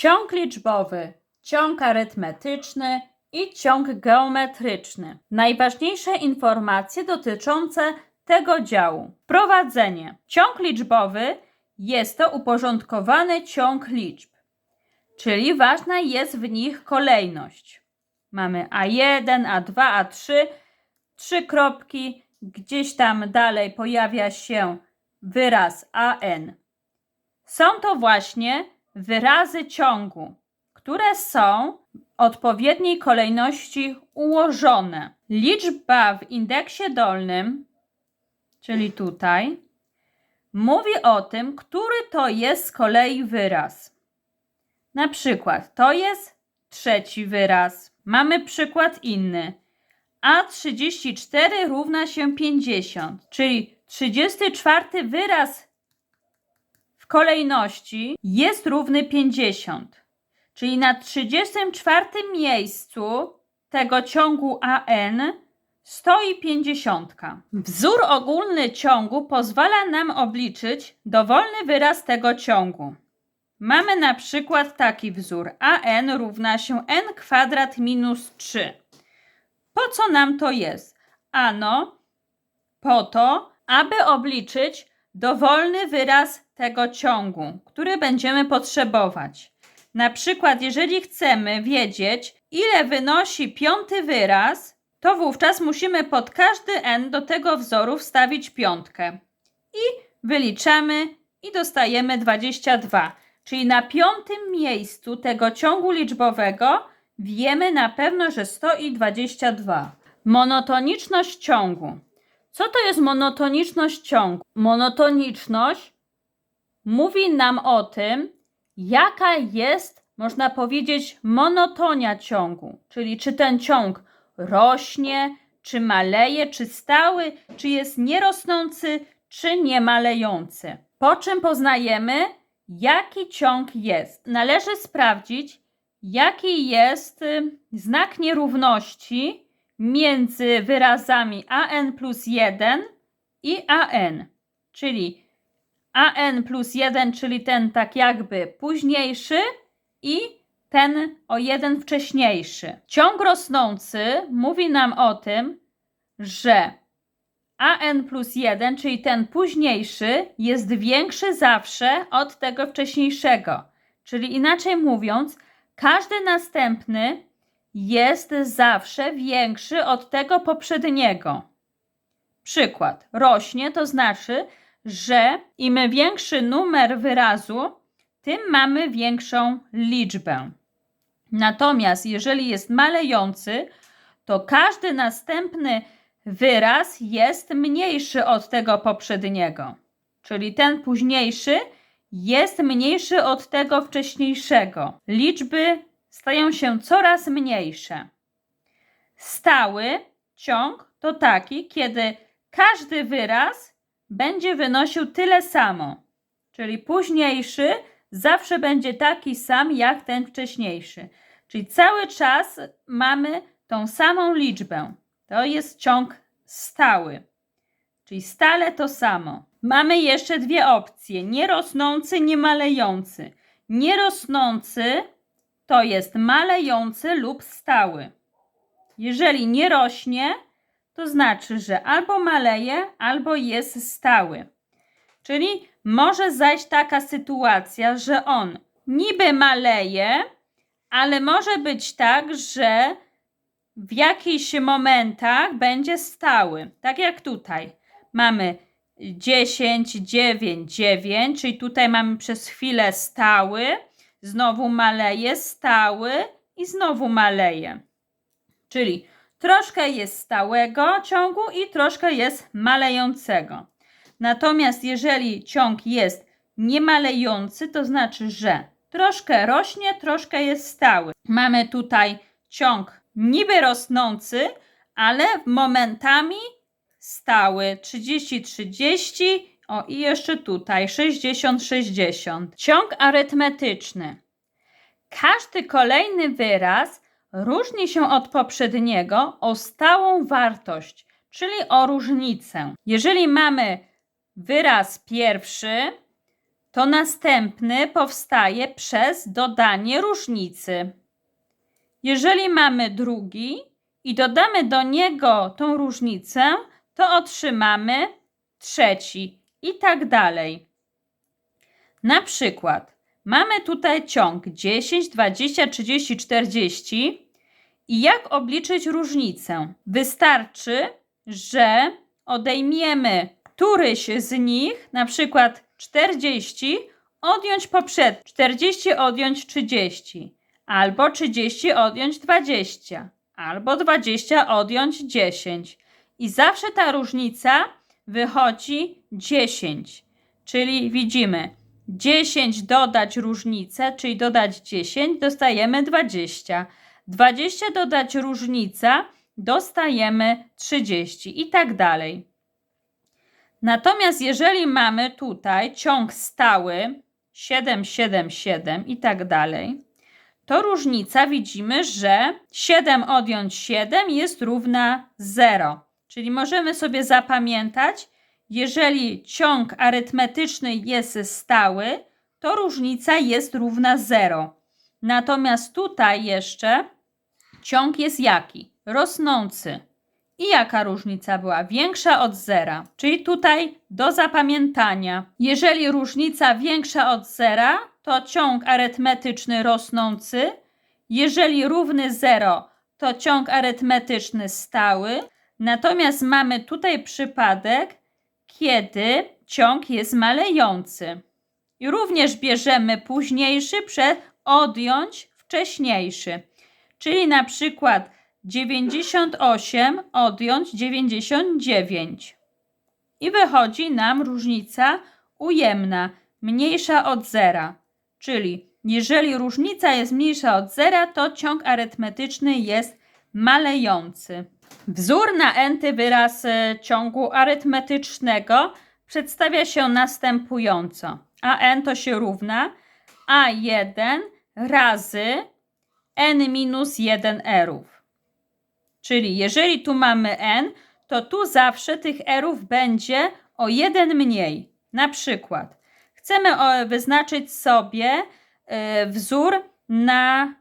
ciąg liczbowy, ciąg arytmetyczny i ciąg geometryczny. Najważniejsze informacje dotyczące tego działu. Wprowadzenie. Ciąg liczbowy jest to uporządkowany ciąg liczb, czyli ważna jest w nich kolejność. Mamy A1, A2, A3, trzy kropki, gdzieś tam dalej pojawia się wyraz AN. Są to właśnie wyrazy ciągu, które są odpowiedniej kolejności ułożone. Liczba w indeksie dolnym, czyli tutaj, mówi o tym, który to jest z kolei wyraz. Na przykład to jest trzeci wyraz. Mamy przykład inny. A34 równa się 50, czyli 34 wyraz kolejności jest równy 50. Czyli na 34 miejscu tego ciągu AN stoi 50. Wzór ogólny ciągu pozwala nam obliczyć dowolny wyraz tego ciągu. Mamy na przykład taki wzór AN równa się n kwadrat minus 3. Po co nam to jest? Ano, po to, aby obliczyć dowolny wyraz tego ciągu, który będziemy potrzebować. Na przykład, jeżeli chcemy wiedzieć, ile wynosi piąty wyraz, to wówczas musimy pod każdy n do tego wzoru wstawić piątkę. I wyliczamy i dostajemy 22. Czyli na piątym miejscu tego ciągu liczbowego wiemy na pewno, że stoi 22. Monotoniczność ciągu. Co to jest monotoniczność ciągu? Monotoniczność mówi nam o tym, jaka jest, można powiedzieć, monotonia ciągu, czyli czy ten ciąg rośnie, czy maleje, czy stały, czy jest nierosnący, czy nie malejący. Po czym poznajemy, jaki ciąg jest? Należy sprawdzić, jaki jest y, znak nierówności między wyrazami an plus 1 i an, czyli an plus 1, czyli ten tak jakby późniejszy i ten o jeden wcześniejszy. Ciąg rosnący mówi nam o tym, że an plus 1, czyli ten późniejszy, jest większy zawsze od tego wcześniejszego. Czyli inaczej mówiąc, każdy następny jest zawsze większy od tego poprzedniego. Przykład. Rośnie to znaczy, że im większy numer wyrazu, tym mamy większą liczbę. Natomiast jeżeli jest malejący, to każdy następny wyraz jest mniejszy od tego poprzedniego. Czyli ten późniejszy jest mniejszy od tego wcześniejszego. Liczby stają się coraz mniejsze. Stały ciąg to taki, kiedy każdy wyraz będzie wynosił tyle samo, czyli późniejszy zawsze będzie taki sam jak ten wcześniejszy. Czyli cały czas mamy tą samą liczbę. To jest ciąg stały, czyli stale to samo. Mamy jeszcze dwie opcje: nierosnący, niemalejący. Nierosnący to jest malejący lub stały. Jeżeli nie rośnie, to znaczy, że albo maleje, albo jest stały. Czyli może zajść taka sytuacja, że on niby maleje, ale może być tak, że w jakichś momentach będzie stały. Tak jak tutaj. Mamy 10, 9, 9, czyli tutaj mamy przez chwilę stały, znowu maleje, stały i znowu maleje. Czyli troszkę jest stałego ciągu i troszkę jest malejącego. Natomiast jeżeli ciąg jest niemalejący, to znaczy, że troszkę rośnie, troszkę jest stały. Mamy tutaj ciąg niby rosnący, ale momentami stały 30-30, o i jeszcze tutaj 60-60. Ciąg arytmetyczny. Każdy kolejny wyraz różni się od poprzedniego o stałą wartość, czyli o różnicę. Jeżeli mamy wyraz pierwszy, to następny powstaje przez dodanie różnicy. Jeżeli mamy drugi i dodamy do niego tą różnicę, to otrzymamy trzeci i tak dalej. Na przykład mamy tutaj ciąg 10, 20, 30, 40 i jak obliczyć różnicę? Wystarczy, że odejmiemy któryś z nich, na przykład 40, odjąć poprzedni, 40 odjąć 30, albo 30 odjąć 20, albo 20 odjąć 10. I zawsze ta różnica wychodzi 10. Czyli widzimy 10 dodać różnicę, czyli dodać 10, dostajemy 20. 20 dodać różnica, dostajemy 30 i tak dalej. Natomiast jeżeli mamy tutaj ciąg stały 7, 7, 7 i tak dalej, to różnica widzimy, że 7 odjąć 7 jest równa 0. Czyli możemy sobie zapamiętać, jeżeli ciąg arytmetyczny jest stały, to różnica jest równa 0. Natomiast tutaj jeszcze ciąg jest jaki? Rosnący. I jaka różnica była? Większa od zera. Czyli tutaj do zapamiętania. Jeżeli różnica większa od zera, to ciąg arytmetyczny rosnący. Jeżeli równy 0, to ciąg arytmetyczny stały. Natomiast mamy tutaj przypadek, kiedy ciąg jest malejący. I również bierzemy późniejszy przed odjąć wcześniejszy. Czyli na przykład 98 odjąć 99. I wychodzi nam różnica ujemna, mniejsza od zera. Czyli jeżeli różnica jest mniejsza od zera, to ciąg arytmetyczny jest malejący. Wzór na enty wyraz e, ciągu arytmetycznego przedstawia się następująco. A n to się równa a1 razy n minus 1 erów. Czyli jeżeli tu mamy n, to tu zawsze tych erów będzie o jeden mniej. Na przykład chcemy o- wyznaczyć sobie e, wzór na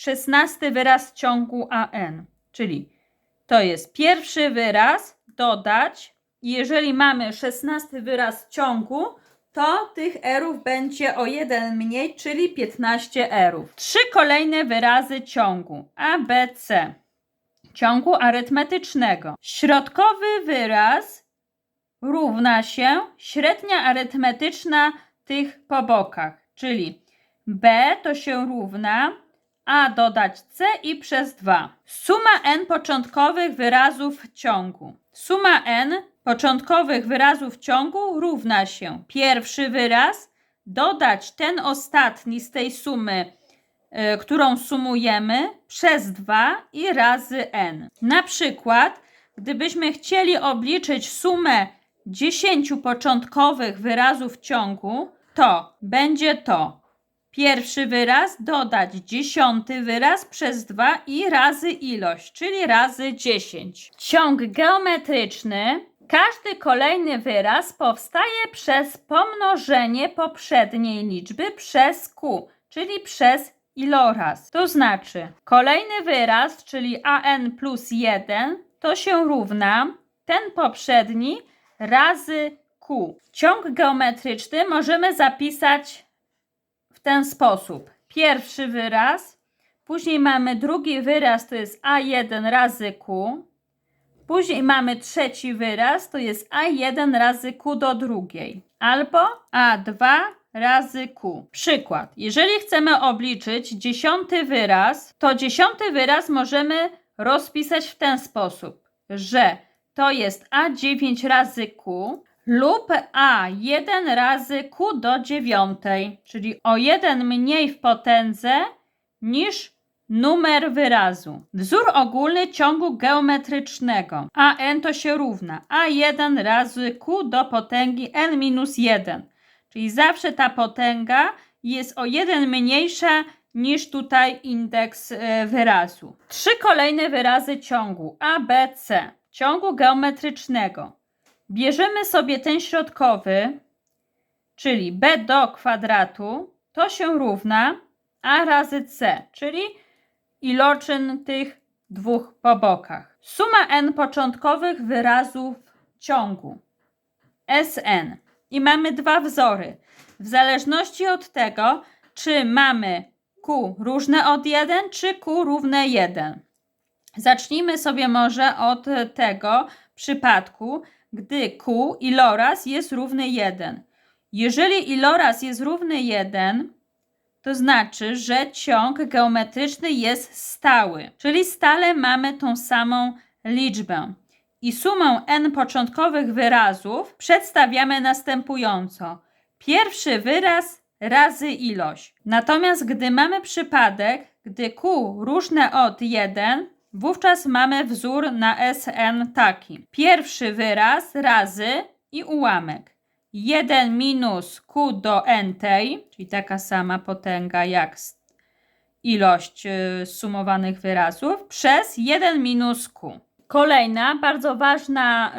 16 wyraz ciągu an, czyli to jest pierwszy wyraz dodać. Jeżeli mamy 16 wyraz ciągu, to tych erów będzie o jeden mniej, czyli 15 erów. Trzy kolejne wyrazy ciągu A, B, C. Ciągu arytmetycznego. Środkowy wyraz równa się średnia arytmetyczna tych po bokach, czyli B to się równa A dodać C i przez 2. Suma n początkowych wyrazów ciągu. Suma n początkowych wyrazów ciągu równa się pierwszy wyraz dodać ten ostatni z tej sumy, y, którą sumujemy, przez 2 i razy n. Na przykład, gdybyśmy chcieli obliczyć sumę 10 początkowych wyrazów ciągu, to będzie to pierwszy wyraz dodać dziesiąty wyraz przez 2 i razy ilość, czyli razy 10. Ciąg geometryczny. Każdy kolejny wyraz powstaje przez pomnożenie poprzedniej liczby przez q, czyli przez iloraz. To znaczy, kolejny wyraz, czyli an plus 1, to się równa ten poprzedni razy q. Ciąg geometryczny możemy zapisać w ten sposób. Pierwszy wyraz, później mamy drugi wyraz, to jest A1 razy Q. Później mamy trzeci wyraz, to jest A1 razy Q do drugiej. Albo A2 razy Q. Przykład. Jeżeli chcemy obliczyć dziesiąty wyraz, to dziesiąty wyraz możemy rozpisać w ten sposób, że to jest A9 razy Q lub A1 razy Q do dziewiątej, czyli o jeden mniej w potędze niż numer wyrazu. Wzór ogólny ciągu geometrycznego. A n to się równa A1 razy Q do potęgi n minus 1. Czyli zawsze ta potęga jest o jeden mniejsza niż tutaj indeks e, wyrazu. Trzy kolejne wyrazy ciągu A, B, C. Ciągu geometrycznego. Bierzemy sobie ten środkowy, czyli b do kwadratu, to się równa a razy c, czyli iloczyn tych dwóch po bokach. Suma n początkowych wyrazów ciągu Sn. I mamy dwa wzory. W zależności od tego, czy mamy Q różne od 1, czy Q równe 1. Zacznijmy sobie może od tego przypadku, gdy Q iloraz jest równy 1. Jeżeli iloraz jest równy 1, to znaczy, że ciąg geometryczny jest stały, czyli stale mamy tą samą liczbę. I sumę n początkowych wyrazów przedstawiamy następująco. Pierwszy wyraz razy ilość. Natomiast gdy mamy przypadek, gdy q różne od 1, wówczas mamy wzór na Sn taki. Pierwszy wyraz razy i ułamek. 1 minus q do n tej, czyli taka sama potęga jak ilość y, sumowanych wyrazów, przez 1 minus q. Kolejna bardzo ważna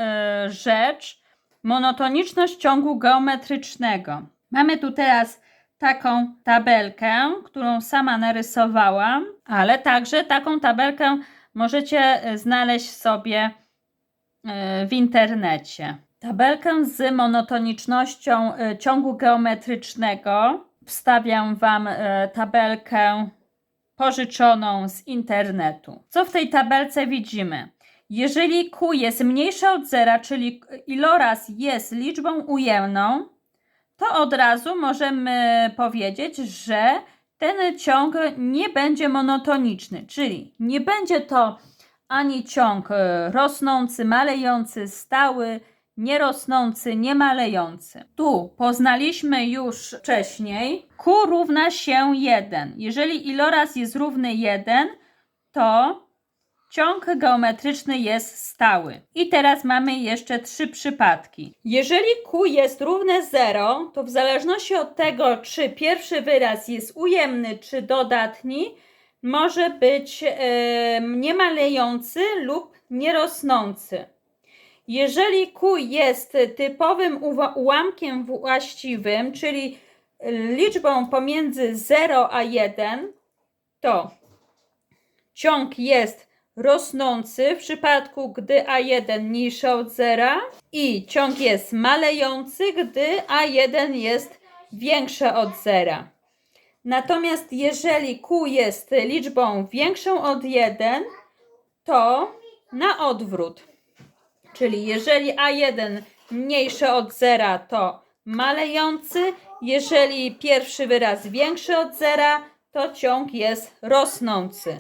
y, rzecz, monotoniczność ciągu geometrycznego. Mamy tu teraz taką tabelkę, którą sama narysowałam, ale także taką tabelkę możecie y, znaleźć sobie y, w internecie. Tabelkę z monotonicznością y, ciągu geometrycznego. Wstawiam Wam tabelkę pożyczoną z internetu. Co w tej tabelce widzimy? Jeżeli Q jest mniejsze od zera, czyli iloraz jest liczbą ujemną, to od razu możemy powiedzieć, że ten ciąg nie będzie monotoniczny, czyli nie będzie to ani ciąg e, rosnący, malejący, stały, nierosnący, niemalejący. Tu poznaliśmy już wcześniej, Q równa się 1. Jeżeli iloraz jest równy 1, to ciąg geometryczny jest stały. I teraz mamy jeszcze trzy przypadki. Jeżeli Q jest równe 0, to w zależności od tego, czy pierwszy wyraz jest ujemny, czy dodatni, może być e, niemalejący lub nierosnący. Jeżeli Q jest typowym ułamkiem właściwym, czyli liczbą pomiędzy 0 a 1, to ciąg jest rosnący w przypadku, gdy A1 mniejsze od 0 i ciąg jest malejący, gdy A1 jest większe od 0. Natomiast jeżeli Q jest liczbą większą od 1, to na odwrót. Czyli jeżeli A1 mniejsze od 0, to malejący, jeżeli pierwszy wyraz większy od 0, to ciąg jest rosnący.